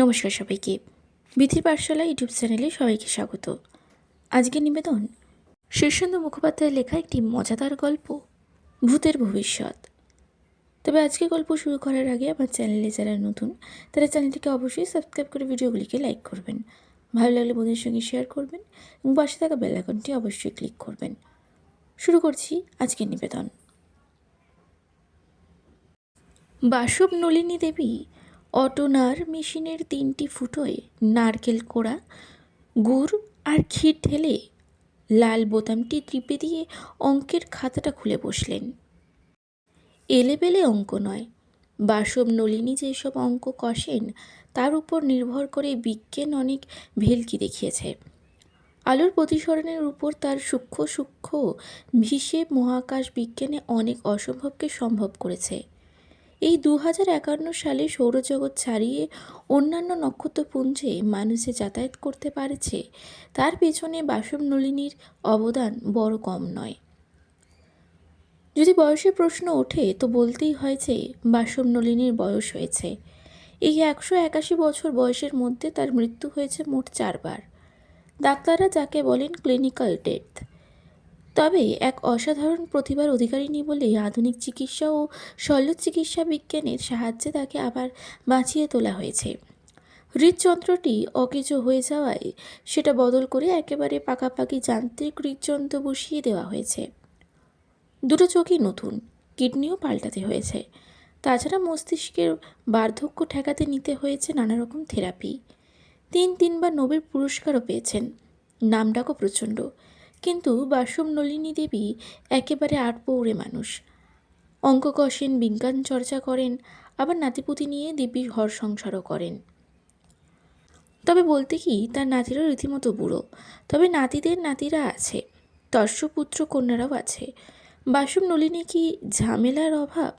নমস্কার সবাইকে। বিধির পাঠশালা ইউটিউব চ্যানেলে সবাইকে স্বাগত। আজকের নিবেদন, শীর্ষেন্দু মুখোপাধ্যায়ের লেখা একটি মজাদার গল্প, ভূতের ভবিষ্যৎ। তবে আজকে গল্প শুরু করার আগে আমার চ্যানেলে যারা নতুন, তারা চ্যানেলটিকে অবশ্যই সাবস্ক্রাইব করে ভিডিওগুলিকে লাইক করবেন। ভালো লাগলে বন্ধুদের সঙ্গে শেয়ার করবেন এবং পাশে থাকা বেল আইকনটি অবশ্যই ক্লিক করবেন। শুরু করছি আজকের নিবেদন। বাসব নলিনী দেবী অটোনার মেশিনের তিনটি ফুটোয় নারকেল কোড়া, গুড় আর ক্ষীর ঢেলে লাল বোতামটি টিপে দিয়ে অঙ্কের খাতাটা খুলে বসলেন। এলেবেলে অঙ্ক নয়। বাসব নলিনী যেসব অঙ্ক কষেন, তার উপর নির্ভর করে বিজ্ঞান অনেক ভেলকি দেখিয়েছে। আলোর প্রতিসরণের উপর তার সূক্ষ্ম সূক্ষ্ম হিসেব মহাকাশ বিজ্ঞানে অনেক অসম্ভবকে সম্ভব করেছে। এই দু হাজার একান্ন সালে সৌরজগৎ ছাড়িয়ে অন্যান্য নক্ষত্রপুঞ্জে মানুষে যাতায়াত করতে পারছে। তার পেছনে বাসব নলিনীর অবদান বড় কম নয়। যদি বয়সের প্রশ্ন ওঠে, তো বলতেই হয় যে বাসব নলিনীর বয়স হয়েছে। এই একশো একাশি বছর বয়সের মধ্যে তার মৃত্যু হয়েছে মোট চারবার। ডাক্তাররা যাকে বলেন ক্লিনিক্যাল ডেথ তবে এক অসাধারণ প্রতিভার অধিকারিণী বলে আধুনিক চিকিৎসা ও শল্য চিকিৎসা বিজ্ঞানের সাহায্যে তাকে আবার বাঁচিয়ে তোলা হয়েছে। হৃদযন্ত্রটি অকেজো হয়ে যাওয়ায় সেটা বদল করে একেবারে পাকাপাকি যান্ত্রিক হৃদযন্ত্র বসিয়ে দেওয়া হয়েছে। দুটো চোখই নতুন, কিডনিও পাল্টাতে হয়েছে। তাছাড়া মস্তিষ্কের বার্ধক্য ঠেকাতে নিতে হয়েছে নানা রকম থেরাপি। তিন তিনবার নোবেল পুরস্কারও পেয়েছেন। নামডাকও প্রচণ্ড। কিন্তু বাসব নলিনী দেবী একেবারে আটপৌড়ে মানুষ। অঙ্ক কষেন বিজ্ঞান চর্চা করেন, আবার নাতিপুতি নিয়ে দিব্যি ঘর সংসারও করেন। তবে বলতে কি, তার নাতিরও রীতিমতো বুড়ো। তবে নাতিদের নাতিরা আছে দর্শপুত্র কন্যারাও আছে। বাসব নলিনী কি ঝামেলার অভাব?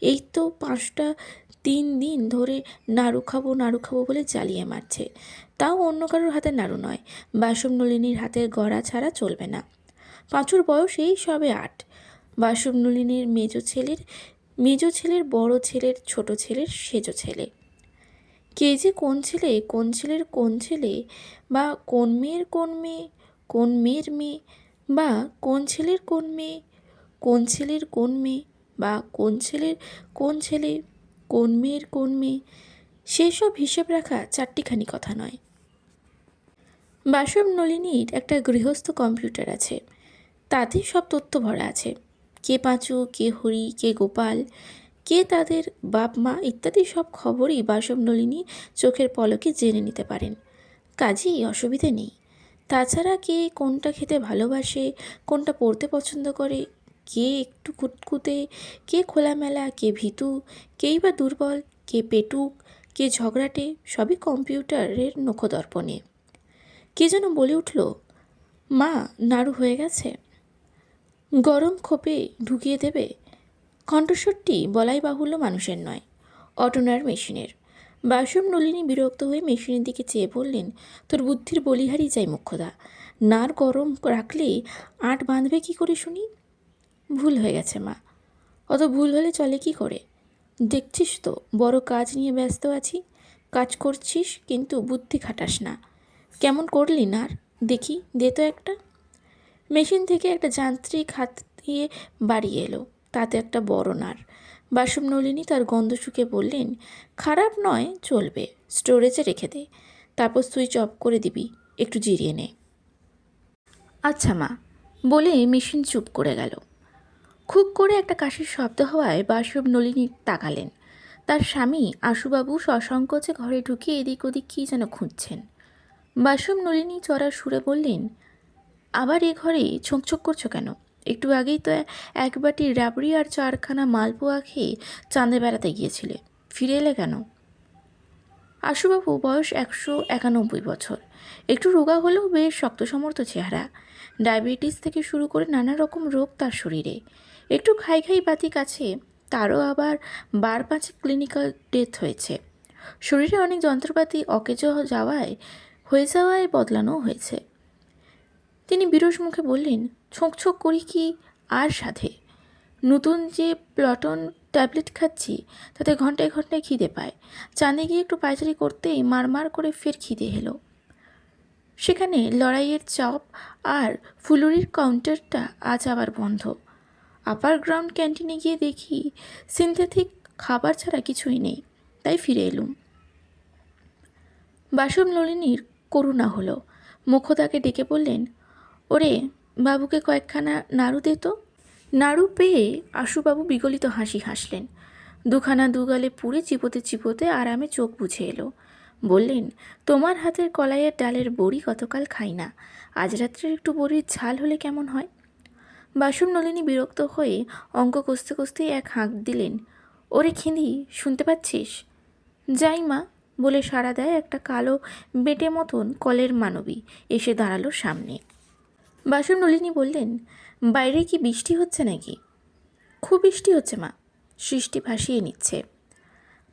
এই তো পাঁচটা তিন দিন ধরে নাড়ু খাব নাড়ু খাব বলে জ্বালিয়ে মারছে। তাও অন্য কারোর হাতে নাড়ু নয়। বাসব নলিনীর হাতের গড়া ছাড়া চলবে না। পাঁচুর বয়স এই সবে আট। বাসব নলিনীর মেজ ছেলের মেজ ছেলের বড় ছেলের, ছোট ছেলের সেজ ছেলে। কে যে কোন ছেলে, কোন ছেলের কোন ছেলে, বা কোন মেয়ের কোন মেয়ে, কোন মেয়ের মেয়ে, বা কোন ছেলের কোন মেয়ে, কোন ছেলের কোন মেয়ে, বা কোন ছেলের কোন ছেলে, কোন মেয়ের কোন মেয়ে, সেসব হিসেব রাখা চারটিখানি কথা নয়। বাসব নলিনীর একটা গৃহস্থ কম্পিউটার আছে। তাতে সব তথ্য ভরা আছে। কে পাঁচু, কে হরি, কে গোপাল, কে তাদের বাপ মা ইত্যাদি সব খবরই বাসব নলিনী চোখের পলকে জেনে নিতে পারেন। কাজেই অসুবিধে নেই। তাছাড়া কে কোনটা খেতে ভালোবাসে, কোনটা পড়তে পছন্দ করে, কে একটু কুটকুতে কে খোলামেলা, কে ভীতু, কেই বা দুর্বল, কে পেটুক, কে ঝগড়াটে, সবই কম্পিউটারের নখদর্পণে। কে যেন বলে উঠল, মা, নাড়ু হয়ে গেছে। গরম খোপে ঢুকিয়ে দেবে। কণ্ঠস্বরটি বলাই বাহুল্য মানুষের নয়, অটোনার মেশিনের। বাসম নলিনী বিরক্ত হয়ে মেশিনের দিকে চেয়ে বললেন, তোর বুদ্ধির বলিহারি যাই মুখ্যদা নার গরম রাখলে আট বাঁধবে কি করে শুনি? ভুল হয়ে গেছে, মা। অত ভুল হলে চলে কি করে? দেখছিস তো, বড় কাজ নিয়ে ব্যস্ত আছি। কাজ করছিস, কিন্তু বুদ্ধি খাটাস না। কেমন করলি নার? দেখি, দে তো একটা। মেশিন থেকে একটা যান্ত্রিক হাত দিয়ে বাড়িয়ে এলো। তাতে একটা বড় নার। বাসম নলিনী তার গন্ধ শুকে বললেন, খারাপ নয়, চলবে। স্টোরেজে রেখে দে। তারপর সুইচ অফ করে দিবি। একটু জিরিয়ে নে। আচ্ছা মা। বলে মেশিন চুপ করে গেল। খুব করে একটা কাশির শব্দ হওয়ায় বাসব নলিনী তাকালেন। তার স্বামী আশুবাবু সসংকোচে ঘরে ঢুকে এদিক ওদিক কী যেন খুঁজছেন। বাসব নলিনী চড়ার সুরে বললেন, আবার এ ঘরে ছোঁকছোক করছ কেন? একটু আগেই তো এক বাটি রাবড়ি আর চারখানা মালপোয়া খেয়ে চাঁদে বেড়াতে গিয়েছিলে। ফিরে এলে কেন? আশুবাবু বয়স একশো একানব্বই বছর। একটু রোগা হলেও বেশ শক্ত সমর্থ চেহারা। ডায়াবেটিস থেকে শুরু করে নানা রকম রোগ তার শরীরে। একটু খাই খাই বাতি কাছে তারও আবার বার পাঁচে ক্লিনিক্যাল ডেথ হয়েছে। শরীরে অনেক যন্ত্রপাতি অকেজ যাওয়ায় হয়ে যাওয়ায় বদলানো হয়েছে। তিনি বিরস মুখে বললেন, ছোঁক ছোঁক করি কি আর সাথে নতুন যে প্লটন ট্যাবলেট খাচ্ছি, তাতে ঘন্টায় ঘন্টায় খিদে পায়। চাঁদে গিয়ে একটু পায়চারি করতেই মারমার করে ফের খিদে এলো। সেখানে লড়াইয়ের চপ আর ফুলুরির কাউন্টারটা আজ আবার বন্ধ। আপার গ্রাউন্ড ক্যান্টিনে গিয়ে দেখি সিনথেটিক খাবার ছাড়া কিছুই নেই। তাই ফিরে এলুম। বাসন নলিনীর করুণা হলো। মুখ্যতাকে ডেকে বললেন, ওরে, বাবুকে কয়েকখানা নাড়ু দে তো। নাড়ু পেয়ে আশুবাবু বিগলিত হাসি হাসলেন। দুখানা দুগালে পুড়ে চিপোতে চিপোতে আরামে চোখ বুঝে এলো। বললেন, তোমার হাতের কলাইয়ের ডালের বড়ি গতকাল খাই না। আজ রাত্রে একটু বড়ির ঝাল হলে কেমন হয়? বাসন নলিনী বিরক্ত হয়ে অঙ্ক কষতে কষতে এক হাঁক দিলেন, ওরে, খিঁদি, শুনতে পাচ্ছিস? যাই মা। বলে সাড়া দেয় একটা কালো বেটে মতন কলের মানবী এসে দাঁড়াল সামনে। বাসন নলিনী বললেন, বাইরে কি বৃষ্টি হচ্ছে নাকি? খুব বৃষ্টি হচ্ছে, মা। সৃষ্টি ভাসিয়ে নিচ্ছে।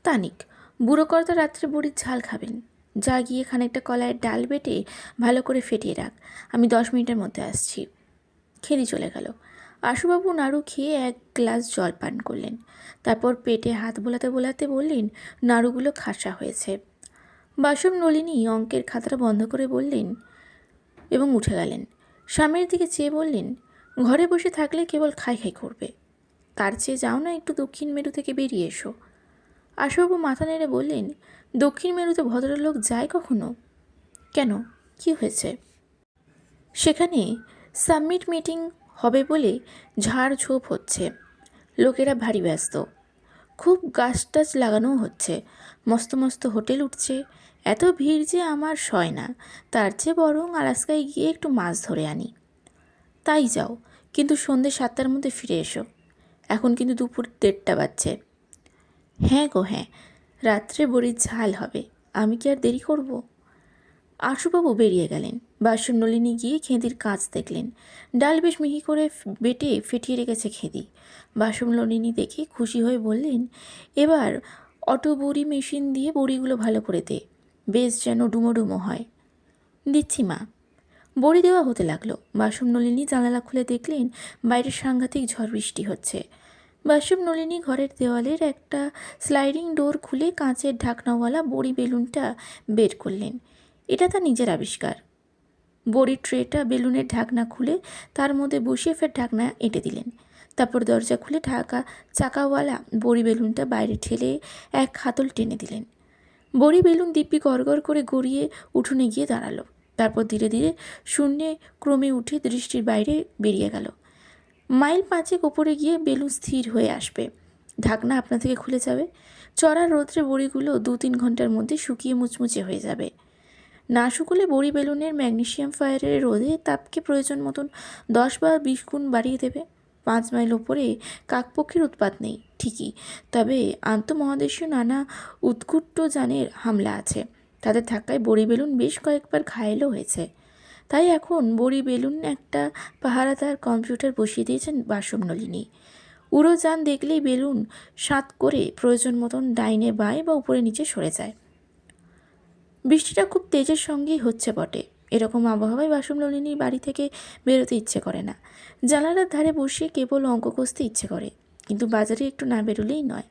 তানিক, বুড়ো কর্তা রাত্রে বুড়ির ঝাল খাবেন। যা গিয়ে খানিকটা কলাইয়ের ডাল বেটে ভালো করে ফেটিয়ে রাখ। আমি দশ মিনিটের মধ্যে আসছি। খেদি চলে গেল। আশুবাবু নাড়ু খেয়ে এক গ্লাস জল পান করলেন। তারপর পেটে হাত বোলাতে বোলাতে বললেন, নাড়ুগুলো খাসা হয়েছে। বাসম নলিনী অঙ্কের খাতাটা বন্ধ করে বললেন এবং উঠে গেলেন। স্বামীর দিকে চেয়ে বললেন, ঘরে বসে থাকলে কেবল খাই খাই করবে। তার চেয়ে যাও না একটু দক্ষিণ মেরু থেকে বেরিয়ে এসো। আশুবাবু মাথা নেড়ে বললেন, দক্ষিণ মেরুতে ভদ্রলোক যায় কখনো? কেন? কি হয়েছে? সেখানে সাবমিট মিটিং হবে বলে ঝাড়ঝোপ হচ্ছে। লোকেরা ভারী ব্যস্ত। খুব গাছ টাছ লাগানোও হচ্ছে। মস্ত মস্ত হোটেল উঠছে। এত ভিড় যে আমার সয় না। তার চেয়ে বরং আলাস্কায় গিয়ে একটু মাছ ধরে আনি। তাই যাও, কিন্তু সন্ধ্যে সাতটার মধ্যে ফিরে এসো। এখন কিন্তু দুপুর দেড়টা বাজছে। হ্যাঁ গো হ্যাঁ। রাত্রে বড়ির ঝাল হবে। আমি কি আর দেরি করব? আশুবাবু বেরিয়ে গেলেন। বাসন নলিনী গিয়ে খেঁদির কাজ দেখলেন। ডাল বেশ মিহি করে বেটে ফেটিয়ে রেখেছে খেদি। বাসন নলিনী দেখে খুশি হয়ে বললেন, এবার অটো বড়ি মেশিন দিয়ে বড়িগুলো ভালো করে দে। বেশ যেন ডুমো ডুমো হয়। দিচ্ছি মা। বড়ি দেওয়া হতে লাগল। বাসম নলিনী জানালা খুলে দেখলেন বাইরে সাংঘাতিক ঝড় বৃষ্টি হচ্ছে। বাসম নলিনী ঘরের দেওয়ালের একটা স্লাইডিং ডোর খুলে কাঁচের ঢাকনাওয়ালা বড়ি বেলুনটা বের করলেন। এটা তার নিজের আবিষ্কার। বড়ির ট্রেটা বেলুনের ঢাকনা খুলে তার মধ্যে বসিয়ে ফের ঢাকনা এঁটে দিলেন। তারপর দরজা খুলে ঢাকা চাকাওয়ালা বড়ি বেলুনটা বাইরে ঠেলে এক হাতল টেনে দিলেন। বড়ি বেলুন দিব্যি গড়গড় করে গড়িয়ে উঠোনে গিয়ে দাঁড়াল। তারপর ধীরে ধীরে শূন্যে ক্রমে উঠে দৃষ্টির বাইরে বেরিয়ে গেল। মাইল পাঁচেক ওপরে গিয়ে বেলুন স্থির হয়ে আসবে। ঢাকনা আপনা থেকে খুলে যাবে। চড়া রৌদ্রে বড়িগুলো দু তিন ঘণ্টার মধ্যে শুকিয়ে মুচমুচে হয়ে যাবে। না শুকলে বড়ি বেলুনের ম্যাগনেশিয়াম ফায়ারের রোদে তাপকে প্রয়োজন মতন দশ বা বিশ গুণ বাড়িয়ে দেবে। পাঁচ মাইল ওপরে কাকপক্ষীর উৎপাত নেই, ঠিকই। তবে আন্তঃমহাদেশীয় নানা উৎকুট্ট যানের হামলা আছে। তাদের ধাক্কায় বড়ি বেলুন বেশ কয়েকবার ঘায়েলও হয়েছে। তাই এখন বড়ি বেলুন একটা পাহারা তার কম্পিউটার বসিয়ে দিয়েছেন বাসম নলিনী উড়োযান দেখলেই বেলুন সাত করে প্রয়োজন মতন ডাইনে বাঁয়ে বা উপরে নিচে সরে যায়। বৃষ্টিটা খুব তেজের সঙ্গেই হচ্ছে বটে। এরকম আবহাওয়ায় বাসম নলিনীর বাড়ি থেকে বেরোতে ইচ্ছে করে না। জানালার ধারে বসে কেবল অঙ্ক কষতে ইচ্ছে করে। কিন্তু বাজারে একটু না বেরোলেই নয়।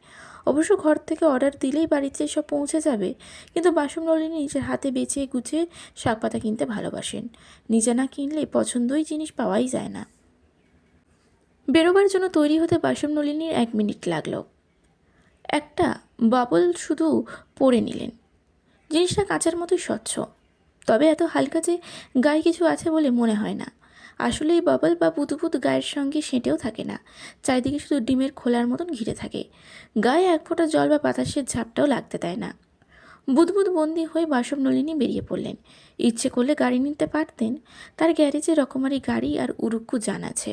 অবশ্য ঘর থেকে অর্ডার দিলেই বাড়িতে সব পৌঁছে যাবে। কিন্তু বাসম নলিনী নিজের হাতে বেছে গুছে শাক পাতা কিনতে ভালোবাসেন। নিজে না কিনলে পছন্দই জিনিস পাওয়াই যায় না। বেরোবার জন্য তৈরি হতে বাসম নলিনীর এক মিনিট লাগল। একটা বাবল শুধু পরে নিলেন। জিনিসটা কাঁচার মতোই স্বচ্ছ। তবে এত হালকা যে গায়ে কিছু আছে বলে মনে হয় না। আসলে এই বাবল বা পুতুপুত গায়ের সঙ্গে সেঁটেও থাকে না। চারিদিকে শুধু ডিমের খোলার মতন ঘিরে থাকে। গায়ে এক ফোঁটা জল বা বাতাসের ঝাপটাও লাগতে দেয় না। বুদবুদ বন্দি হয়ে বাসব নলিনী বেরিয়ে পড়লেন। ইচ্ছে করলে গাড়ি নিতে পারতেন। তার গ্যারেজে রকমারি গাড়ি আর উরুক্কু যান আছে।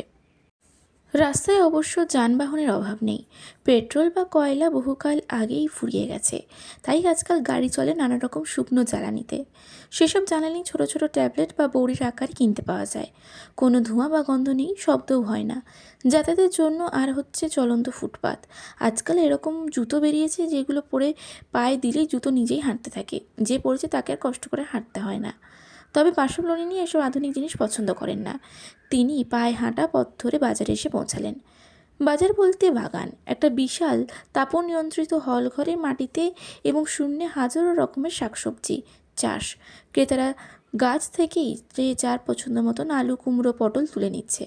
রাস্তায় অবশ্য যানবাহনের অভাব নেই। পেট্রোল বা কয়লা বহুকাল আগেই ফুরিয়ে গেছে। তাই আজকাল গাড়ি চলে নানা রকম শুকনো জ্বালানিতে। সেসব জ্বালানি ছোট ছোট ট্যাবলেট বা বড়ির আকারে কিনতে পাওয়া যায়। কোনো ধোঁয়া বা গন্ধ নেই, শব্দও হয় না। যাতায়াতের জন্য আর হচ্ছে চলন্ত ফুটপাত। আজকাল এরকম জুতো বেরিয়েছে যেগুলো পরে পায়ে দিলেই জুতো নিজেই হাঁটতে থাকে। যে পড়েছে তাকে আর কষ্ট করে হাঁটতে হয় না। তবে পার্শ্ব নিয়ে এসব আধুনিক জিনিস পছন্দ করেন না। তিনি পায়ে হাঁটা পথ ধরে বাজারে এসে পৌঁছালেন। বাজার বলতে বাগান। একটা বিশাল তাপন নিয়ন্ত্রিত হল ঘরে মাটিতে এবং শূন্যে হাজারো রকমের শাকসবজি, চাষ। ক্রেতারা গাছ থেকেই যে যার পছন্দ মতন আলু, কুমড়ো, পটল তুলে নিচ্ছে।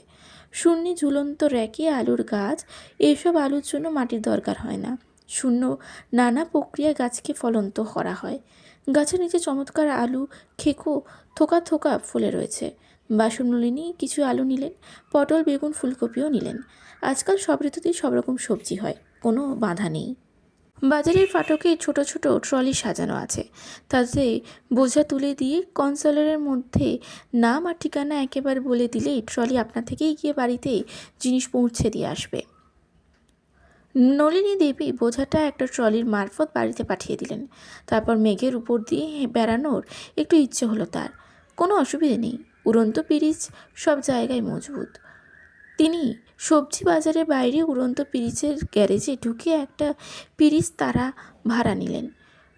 শূন্যে ঝুলন্ত র্যাকে আলুর গাছ, এসব আলুর জন্য মাটির দরকার হয় না। শূন্য নানা প্রক্রিয়ায় গাছকে ফলন্ত করা হয়। গাছের নিচে চমৎকার আলু, খেকো, থোকা থোকা ফুলে রয়েছে। বাসনলিনী কিছু আলু নিলেন, পটল, বেগুন, ফুলকপিও নিলেন। আজকাল সব ঋতুতেই সব রকম সবজি হয়, কোনো বাধা নেই। বাজারের ফাটকে ছোট ছোট ট্রলি সাজানো আছে। তাতে বোঝা তুলে দিয়ে কনসোলারের মধ্যে নাম আর ঠিকানা একেবারে বলে দিলেই ট্রলি আপনা থেকেই গিয়ে বাড়িতে জিনিস পৌঁছে দিয়ে আসবে। নলিনী দেবী বোঝাটা একটা ট্রলির মারফত বাড়িতে পাঠিয়ে দিলেন। তারপর মেঘের উপর দিয়ে বেড়ানোর একটু ইচ্ছে হলো তার। কোনো অসুবিধে নেই, উড়ন্ত পিরিচ সব জায়গায় মজবুত। তিনি সবজি বাজারের বাইরে উড়ন্ত পিরিচের গ্যারেজে ঢুকে একটা পিরিচ তারা ভাড়া নিলেন।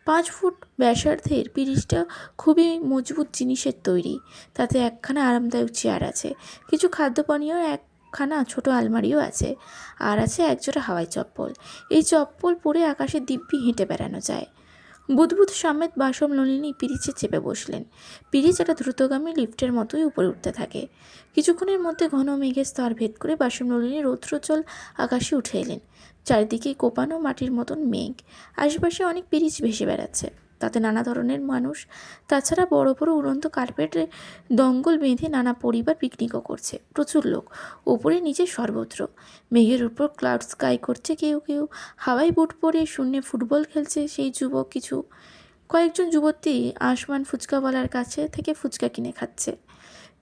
পাঁচ ফুট ব্যাসার্ধের পিরিচটা খুবই মজবুত জিনিসের তৈরি। তাতে একখানা আরামদায়ক চেয়ার আছে, কিছু খাদ্য পানীয় একখানা ছোট আলমারিও আছে, আর আছে একজোড়া হাওয়াই চপ্পল। এই চপ্পল পরে আকাশে দিব্যি হেঁটে বেড়ানো যায়। বুধবুধ সমেত বাসম নলিনী পিরিচে চেপে বসলেন। পিরিচ একটা দ্রুতগামী লিফটের মতোই উপরে উঠতে থাকে। কিছুক্ষণের মধ্যে ঘন মেঘের স্তর ভেদ করে বাসম নলিনী রৌদ্রোজ্জ্বল আকাশে উঠে এলেন। চারিদিকে কোপানো মাটির মতন মেঘ। আশেপাশে অনেক পিরিচ ভেসে বেড়াচ্ছে। তাতে নানা ধরনের মানুষ, তাছাড়া বড় বড় উড়ন্ত কার্পেটে দঙ্গল বেঁধে নানা পরিবার পিকনিকও করছে, প্রচুর লোক। ওপরে নিচে সর্বত্র। মেঘের উপর ক্লাউড স্কাই করছে কেউ কেউ। হাওয়াই বুট পরে শূন্যে ফুটবল খেলছে সেই যুবক কিছু। কয়েকজন যুবতী আসমান ফুচকাওয়ালার কাছে থেকে ফুচকা কিনে খাচ্ছে।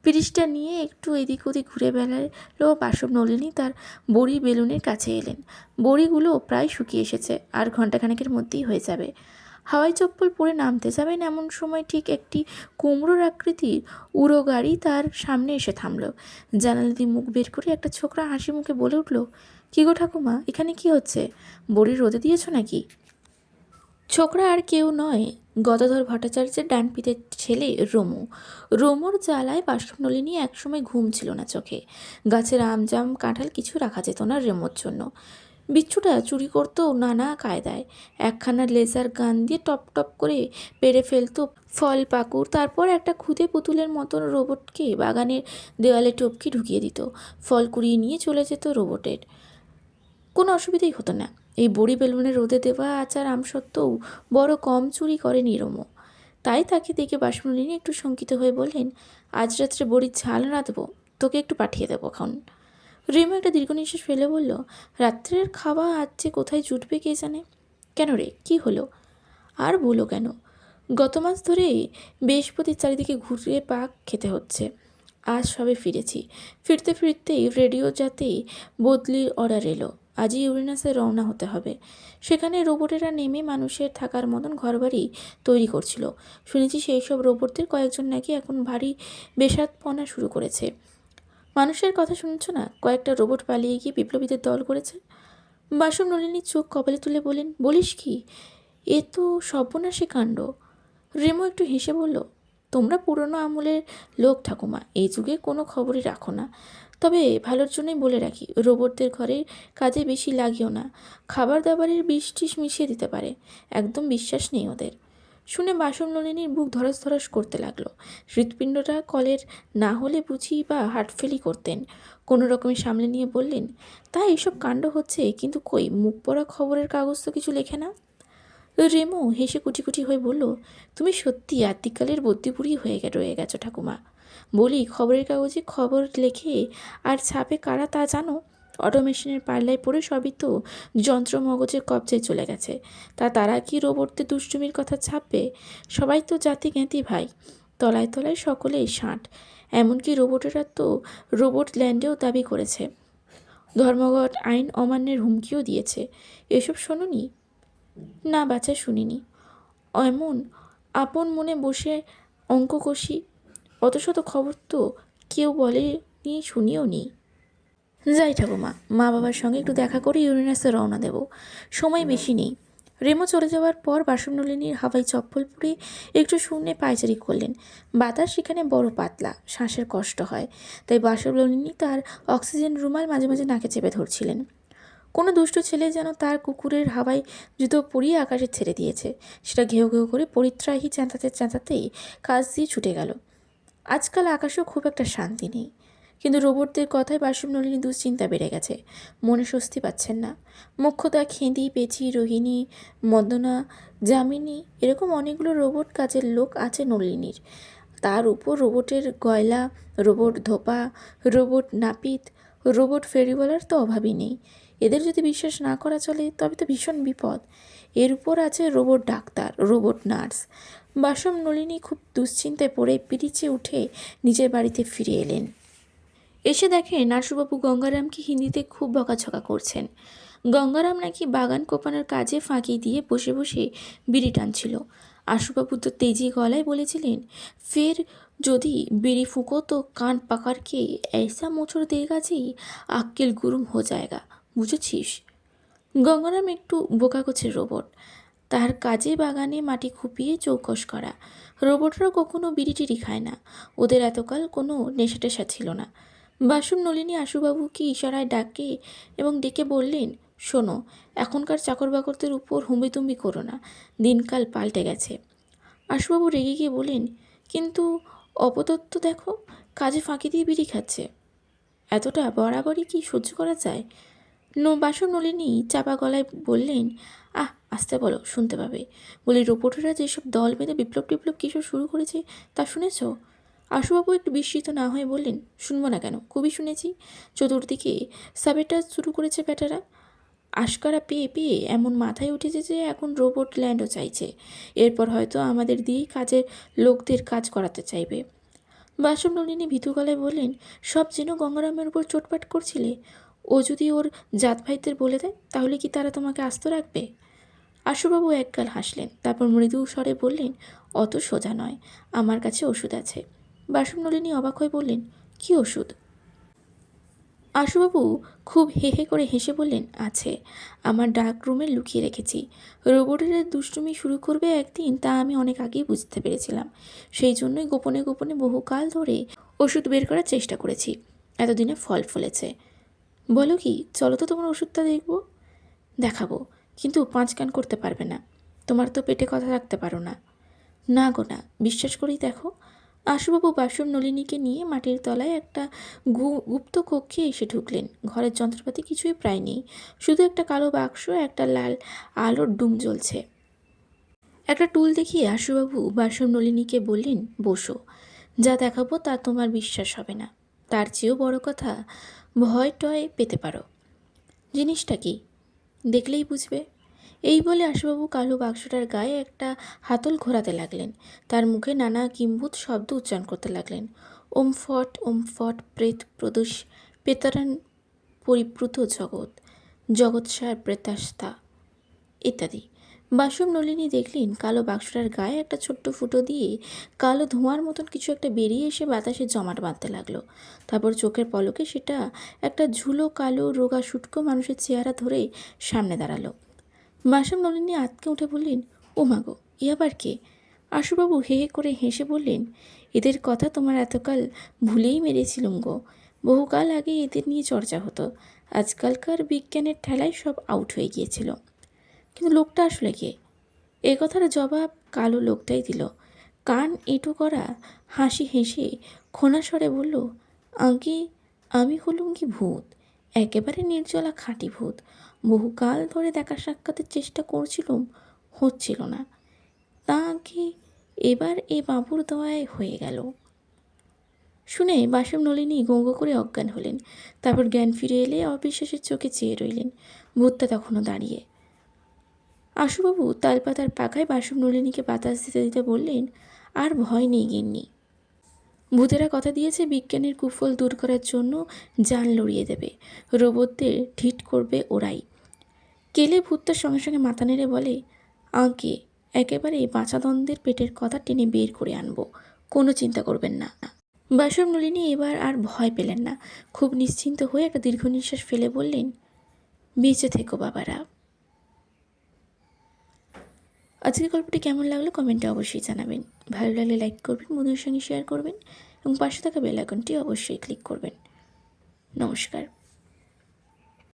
পিরিচটা নিয়ে একটু এদিক ওদিক ঘুরে বেড়ালো বাসব নলিনী তার বড়ি বেলুনের কাছে এলেন। বড়িগুলো প্রায় শুকিয়ে এসেছে, আর ঘন্টাখানেকের মধ্যেই হয়ে যাবে। হাওয়াই চপ্পল পরে নামতে যাবেন। এমন সময় ঠিক একটি কুমড়োর আকৃতির উড়ো গাড়ি তার সামনে এসে থামলো। জানালা দিয়ে মুখ বের করে একটা ছোকরা হাসি মুখে বলে উঠল, কী গো ঠাকুমা, এখানে কি হচ্ছে? বড়ি রোদে দিয়েছ নাকি? ছোকরা আর কেউ নয়, গদাধর ভট্টাচার্যের ডানপিতের ছেলে রোমু। রোমুর জ্বালায় বাষ্পনলিনী একসময় ঘুম ছিল না চোখে। গাছের আমজাম কাঁঠাল কিছু রাখা যেত না রেমোর জন্য। বিচ্ছুটা চুরি করতো নানা কায়দায়। একখানা লেজার গান দিয়ে টপ টপ করে পেরে ফেলতো ফল পাকুর তারপর একটা খুদে পুতুলের মতন রোবটকে বাগানের দেওয়ালে টপকি ঢুকিয়ে দিত। ফল কুড়িয়ে নিয়ে চলে যেত রোবটের। কোনো অসুবিধাই হতো না। এই বড়ি বেলুনে রোদে দেওয়া আচার আম সত্ত্বেও বড় কম চুরি করে নিরমো তাই তাকে দেখে বাসমলিনী একটু শঙ্কিত হয়ে বললেন, আজ রাত্রে বড়ির ঝাল রাঁধবো, তোকে একটু পাঠিয়ে দেবো এখন। রিমু একটা দীর্ঘ নিঃশ্বাস ফেলে বলল, রাত্রের খাওয়া আজ যে কোথায় জুটবে কে জানে? কেন রে, কি হলো? আর বলো কেন? গত মাস ধরে বৃহস্পতির চারিদিকে ঘুরে পাক খেতে হচ্ছে। আজ সবে ফিরেছি। ফিরতে ফিরতেই রেডিও যাতে বদলির অর্ডার এলো। আজই ইউরেনাসে রওনা হতে হবে। সেখানে রোবটেরা নেমে মানুষের থাকার মতন ঘরবাড়ি তৈরি করছিল। শুনেছি সেই সব রোবটদের কয়েকজন নাকি এখন ভারী বেসাতপনা শুরু করেছে। মানুষের কথা শুনছো না? কয়েকটা রোবট পালিয়ে গিয়ে বিপ্লবীদের দল করেছে। বাসম নলিনীর চোখ কপালে তুলে বলেন বলিস কি? এ তো সর্বনাশী কাণ্ড। রেমো একটু হেসে বলল, তোমরা পুরনো আমলের লোক ঠাকুমা, এই যুগে কোনো খবরই রাখো না। তবে ভালোর জন্যই বলে রাখি, রোবটদের ঘরে কাজে বেশি লাগিও না। খাবার দাবারের বিষ টিস মিশিয়ে দিতে পারে। একদম বিশ্বাস নেই ওদের। শুনে বাসন নলিনীর বুক ধরাস ধরাস করতে লাগল। হৃৎপিণ্ডটা কলের না হলে বুঝি বা হার্টফেলি করতেন। কোনো রকমে সামলে নিয়ে বললেন, তা এইসব কাণ্ড হচ্ছে, কিন্তু কই, মুখ পড়া খবরের কাগজ তো কিছু লেখে না? রেমো হেসে কুটি কুটি হয়ে বলল, তুমি সত্যি আদিকালের বুদ্ধিপুরি হয়ে রয়ে গেছো ঠাকুমা। বলি, খবরের কাগজে খবর লেখে আর ছাপে কারা তা জানো? অটোমেশনের পাল্লায় পড়ে সবই তো যন্ত্র মগজের কবজায় চলে গেছে। তা তারা কি রোবটদের দুষ্টুমির কথা ছাপবে? সবাই তো জাতি জ্ঞাতি ভাই। তলায় তলায় সকলেই ষাঁট। এমনকি রোবটেরা তো রোবট ল্যান্ডেও দাবি করেছে। ধর্মঘট, আইন অমান্যের হুমকিও দিয়েছে। এসব শোনোনি? না বাচ্চা শুনিনি। এমন আপন মনে বসে অঙ্ক কষি অত শত খবর তো কেউ বলেনি শুনিও নি যাই ঠাকুমা মা বাবার সঙ্গে একটু দেখা করে ইউরেনাসে রওনা দেব। সময় বেশি নেই। রেমো চলে যাওয়ার পর বাসনলিনীর হাওয়াই চপ্পল পরে একটু শূন্যে পায়চারি করলেন। বাতাস সেখানে বড় পাতলা, শ্বাসের কষ্ট হয়। তাই বাসনলিনী তার অক্সিজেন রুমাল মাঝে মাঝে নাকে চেপে ধরছিলেন। কোনো দুষ্ট ছেলে যেন তার কুকুরের হাওয়ায় জুতো পরিয়ে আকাশে ছেড়ে দিয়েছে। সেটা ঘেউ ঘেউ করে পরিত্রাহী চেঁচাতে চেঁচাতেই কাজ দিয়ে ছুটে গেল। আজকাল আকাশেও খুব একটা শান্তি নেই। কিন্তু রোবটদের কথায় বাসুম নলিনী দুশ্চিন্তা বেড়ে গেছে। মনে স্বস্তি পাচ্ছেন না। মুখ্যতা, খেঁদি পেছি রোহিণী, মদনা, যামিনী এরকম অনেকগুলো রোবট কাজের লোক আছে নলিনীর। তার উপর রোবটের গয়লা, রোবট ধোপা, রোবট নাপিত, রোবট ফেরিওয়ালার তো অভাবই নেই। এদের যদি বিশ্বাস না করা চলে, তবে তো ভীষণ বিপদ। এর উপর আছে রোবট ডাক্তার, রোবট নার্স। বাসম নলিনী খুব দুশ্চিন্তায় পড়ে পিরিচে উঠে নিজের বাড়িতে ফিরে এলেন। এসে দেখে নাটুবাবু গঙ্গারামকে হিন্দিতে খুব বকাঝকা করছেন। গঙ্গারাম নাকি বাগান কোপানোর কাজে ফাঁকি দিয়ে বসে বসে বিড়ি টানছিল। আশুবাবু তো তেজি গলায় বলেছিলেন, ফের যদি বিড়ি ফুঁকো তো কান পাকারকে এসা মোচড় দিয়ে গাছেই আক্কেল গুরুম হো জায়গা, বুঝেছিস? গঙ্গারাম একটু বোকা করছে রোবট। তার কাজে বাগানে মাটি খুপিয়ে চৌকস করা। রোবটরা কখনো বিড়ি টিড়ি খায় না। ওদের এতকাল কোনো নেশা টেশা ছিল না। বাসুম নলিনী আশুবাবুকে ইশারায় ডাকে এবং ডেকে বললেন, শোনো, এখনকার চাকর বাকরদের উপর হুম্বিতুম্বি করো না, দিনকাল পাল্টে গেছে। আশুবাবু রেগে গিয়ে বলেন কিন্তু অপদত্ত দেখো, কাজে ফাঁকি দিয়ে বিড়ি খাচ্ছে। এতটা বরাবরই কি সহ্য করা যায়? ন বাসন নলিনী চাপা গলায় বললেন, আহ, আসতে বলো, শুনতে পাবে। বলি রোপোটাররা যেসব দল বেঁধে বিপ্লব টিপ্লব কিসব শুরু করেছে তা শুনেছ? আশুবাবু একটু বিস্মিত না হয়ে বললেন, শুনব না কেন? খুবই শুনেছি। চতুর্দিকে সাবেটা শুরু করেছে ব্যাটারা। আশকারা পেয়ে পেয়ে এমন মাথায় উঠেছে যে এখন রোবট ল্যান্ডও চাইছে। এরপর হয়তো আমাদের দিয়েই কাজের লোকদের কাজ করাতে চাইবে। বাসম নলিনী ভীতু গলায় বললেন, সব যেন গঙ্গারামের উপর চোটপাট করছিলে। ও যদি ওর জাত ভাইদের বলে দেয়, তাহলে কি তারা তোমাকে আস্ত রাখবে? আশুবাবু একগাল হাসলেন, তারপর মৃদু স্বরে বললেন, অত সোজা নয়। আমার কাছে ওষুধ আছে। বাসম নলিনী অবাক হয়ে বললেন, কি ওষুধ? আশুবাবু খুব হে হে করে হেসে বললেন, আছে, আমার ডার্ক রুমে লুকিয়ে রেখেছি। রোবটের দুষ্টুমি শুরু করবে একদিন, তা আমি অনেক আগেই বুঝতে পেরেছিলাম। সেই জন্যই গোপনে গোপনে বহুকাল ধরে ওষুধ বের করার চেষ্টা করেছি। এতদিনে ফল ফলেছে। বলো কি, চলো তো তোমার ওষুধটা দেখব। দেখাবো, কিন্তু পাঁচ কান করতে পারবে না। তোমার তো পেটে কথা রাখতে পারো না। না গো না, বিশ্বাস করেই দেখো আশুবাবু বাসুম নলিনীকে নিয়ে মাটির তলায় একটা গুপ্ত কক্ষে এসে ঢুকলেন। ঘরের যন্ত্রপাতি কিছুই প্রায় নেই। শুধু একটা কালো বাক্স, একটা লাল আলোর ডুম জ্বলছে। একটা টুল দেখিয়ে আশুবাবু বাসুম নলিনীকে বললেন, বসো। যা দেখাবো তা তোমার বিশ্বাস হবে না। তার চেয়েও বড় কথা ভয় টয় পেতে পারো। জিনিসটা কি? দেখলেই বুঝবে। এই বলে আশুবাবু কালো বাক্সটার গায়ে একটা হাতল ঘোরাতে লাগলেন। তার মুখে নানা কিম্ভূত শব্দ উচ্চারণ করতে লাগলেন। ওম ফট ওম ফট, প্রেত প্রদোষ পেতারান পরিপ্লুত জগৎ জগৎসার প্রেতাস্তা ইত্যাদি। বাসুম নলিনী দেখলেন কালো বাক্সটার গায়ে একটা ছোট্ট ফুটো দিয়ে কালো ধোঁয়ার মতন কিছু একটা বেরিয়ে এসে বাতাসে জমাট বাঁধতে লাগল। তারপর চোখের পলকে সেটা একটা ঝুলো কালো রোগা শুটকো মানুষের চেহারা ধরে সামনে দাঁড়াল। বাসুম নলিনী আতকে উঠে বললেন, ও মাগো এ আবার কে? আশুবাবু হে হে করে হেসে বললেন, এদের কথা তোমার এতকাল ভুলেই মেরেছিলুম গো। বহুকাল আগে এদের নিয়ে চর্চা হতো। আজকালকার বিজ্ঞানের ঠেলায় সব আউট হয়ে গিয়েছিল। কিন্তু লোকটা আসলে কে? এ কথার জবাব কালো লোকটাই দিল। কান এঁটো করা হাসি হেসে খোনা স্বরে বলল আগে আমি হলুম কি ভূত? একেবারে নির্জলা খাঁটি ভূত। বহুকাল ধরে দেখা সাক্ষাতের চেষ্টা করছিলুম, হচ্ছিল না। তা আগে এবার এ বাবুর দয়ায় হয়ে গেল? শুনে বাসম নলিনী গঙ্গ করে অজ্ঞান হলেন। তারপর জ্ঞান ফিরে এলে অবিশ্বাসের চোখে চেয়ে রইলেন ভূতটা তখনও দাঁড়িয়ে। আশুবাবু তালপাতার পাখায় বাসুম নলিনীকে বাতাস দিতে দিতে বললেন, আর ভয় নেই গিন্নি। ভূতেরা কথা দিয়েছে বিজ্ঞানের কুফল দূর করার জন্য জান লড়িয়ে দেবে। রোবটদের ঢিট করবে ওরাই। কেলে ভূতটার সঙ্গে সঙ্গে মাথা নেড়ে বলে আঁকে একেবারে বাঁচাদন্দের পেটের কথা টেনে বের করে আনব। কোনো চিন্তা করবেন না। বাসব নলিনী এবার আর ভয় পেলেন না। খুব নিশ্চিন্ত হয়ে একটা দীর্ঘ নিঃশ্বাস ফেলে বললেন, বেঁচে থেকো বাবারা। আজকের গল্পটি কেমন লাগল কমেন্টে অবশ্যই জানাবেন। ভালো লাগলে লাইক করবেন, বন্ধুদের সঙ্গে শেয়ার করবেন এবং পাশে থাকা বেল আইকনটি অবশ্যই ক্লিক করবেন। নমস্কার।